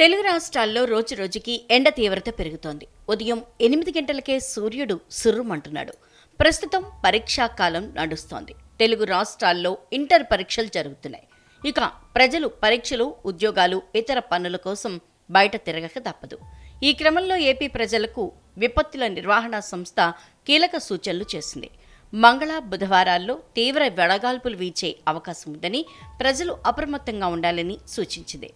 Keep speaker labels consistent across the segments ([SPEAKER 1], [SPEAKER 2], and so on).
[SPEAKER 1] తెలుగు రాష్ట్రాల్లో రోజు రోజుకి ఎండ తీవ్రత పెరుగుతోంది. ఉదయం ఎనిమిది గంటలకే సూర్యుడు సుర్రుమంటున్నాడు. ప్రస్తుతం పరీక్షా కాలం నడుస్తోంది. తెలుగు రాష్ట్రాల్లో ఇంటర్ పరీక్షలు జరుగుతున్నాయి. ఇక ప్రజలు పరీక్షలు ఉద్యోగాలు ఇతర పనుల కోసం బయట తిరగక తప్పదు. ఈ క్రమంలో ఏపీ ప్రజలకు విపత్తుల నిర్వహణ సంస్థ కీలక సూచనలు చేసింది. మంగళ బుధవారాల్లో తీవ్ర వెడగాల్పులు వీచే అవకాశం ఉందని ప్రజలు అప్రమత్తంగా ఉండాలని సూచించింది.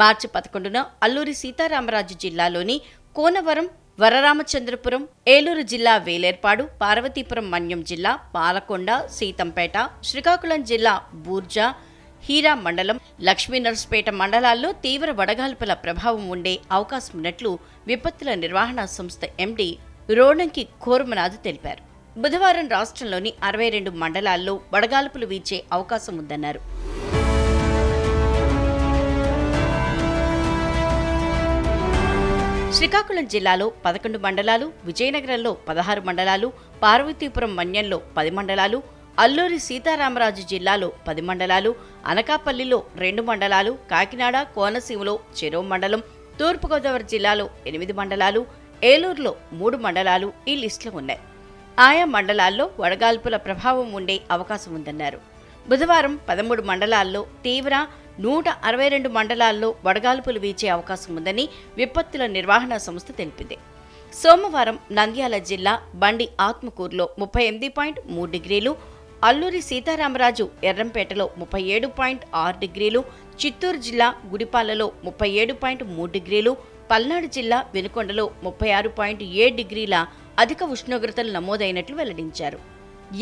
[SPEAKER 1] మార్చి పదకొండున అల్లూరి సీతారామరాజు జిల్లాలోని కోనవరం వరరామచంద్రపురం ఏలూరు జిల్లా వేలేర్పాడు పార్వతీపురం మన్యం జిల్లా పాలకొండ సీతంపేట శ్రీకాకుళం జిల్లా బూర్జా హీరా మండలం లక్ష్మీనరసపేట మండలాల్లో తీవ్ర వడగాల్పుల ప్రభావం ఉండే అవకాశం ఉన్నట్లు విపత్తుల నిర్వహణ సంస్థ ఎండీ రోణంకి కోర్మనాథ్ తెలిపారు. బుధవారం రాష్ట్రంలోని అరవై రెండు మండలాల్లో వడగాల్పులు వీచే అవకాశం ఉందన్నారు. శ్రీకాకుళం జిల్లాలో పదకొండు మండలాలు విజయనగరంలో పదహారు మండలాలు పార్వతీపురం మన్యంలో పది మండలాలు అల్లూరి సీతారామరాజు జిల్లాలో పది మండలాలు అనకాపల్లిలో రెండు మండలాలు కాకినాడ కోనసీమలో చెరో మండలం తూర్పుగోదావరి జిల్లాలో ఎనిమిది మండలాలు ఏలూరులో మూడు మండలాలు ఈ లిస్టులో ఉన్నాయి. ఆయా మండలాల్లో వడగాల్పుల ప్రభావం ఉండే అవకాశం ఉందన్నారు. బుధవారం పదమూడు మండలాల్లో తీవ్ర నూట అరవై రెండు మండలాల్లో వడగాల్పులు వీచే అవకాశం ఉందని విపత్తుల నిర్వహణ సంస్థ తెలిపింది. సోమవారం నంద్యాల జిల్లా బండి ఆత్మకూరులో ముప్పై ఎనిమిది పాయింట్ మూడు డిగ్రీలు అల్లూరి సీతారామరాజు ఎర్రంపేటలో ముప్పై ఏడు పాయింట్ ఆరు డిగ్రీలు చిత్తూరు జిల్లా గుడిపాలలో ముప్పై ఏడు పాయింట్ మూడు డిగ్రీలు పల్నాడు జిల్లా వెనుకొండలో ముప్పై ఆరు పాయింట్ ఏడు డిగ్రీల అధిక ఉష్ణోగ్రతలు నమోదైనట్లు వెల్లడించారు.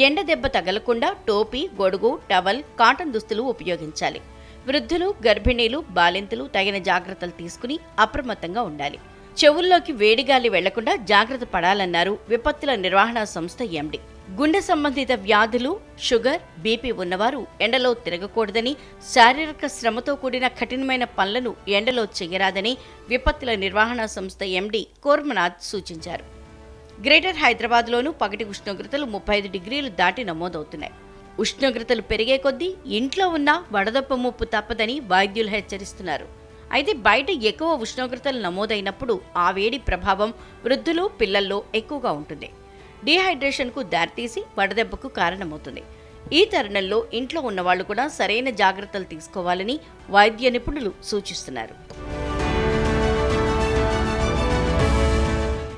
[SPEAKER 1] ఎండ దెబ్బ తగలకుండా టోపీ గొడుగు టవల్ కాటన్ దుస్తులు ఉపయోగించాలి. వృద్ధులు గర్భిణీలు బాలింతలు తగిన జాగ్రత్తలు తీసుకుని అప్రమత్తంగా ఉండాలి. చెవుల్లోకి వేడిగాలి వెళ్ళకుండా జాగ్రత్త పడాలన్నారు విపత్తుల నిర్వహణ సంస్థ ఎండి. గుండె సంబంధిత వ్యాధులు షుగర్ బీపీ ఉన్నవారు ఎండలో తిరగకూడదని శారీరక శ్రమతో కూడిన కఠినమైన పనులను ఎండలో చేయరాదని విపత్తుల నిర్వహణ సంస్థ ఎండి కోర్మనాథ్ సూచించారు. గ్రేటర్ హైదరాబాద్లోనూ పగటి ఉష్ణోగ్రతలు ముప్పై ఐదు డిగ్రీలు దాటి నమోదవుతున్నాయి. ఉష్ణోగ్రతలు పెరిగే కొద్దీ ఇంట్లో ఉన్న వడదొప్ప ముప్పు తప్పదని వైద్యులు హెచ్చరిస్తున్నారు. అయితే బయట ఎక్కువ ఉష్ణోగ్రతలు నమోదైనప్పుడు ఆ వేడి ప్రభావం వృద్ధులు పిల్లల్లో ఎక్కువగా ఉంటుంది. డీహైడ్రేషన్కు దారితీసి వడదెబ్బకు కారణమవుతుంది. ఈ తరుణంలో ఇంట్లో ఉన్నవాళ్ళు కూడా సరైన జాగ్రత్తలు తీసుకోవాలని వైద్య నిపుణులు సూచిస్తున్నారు.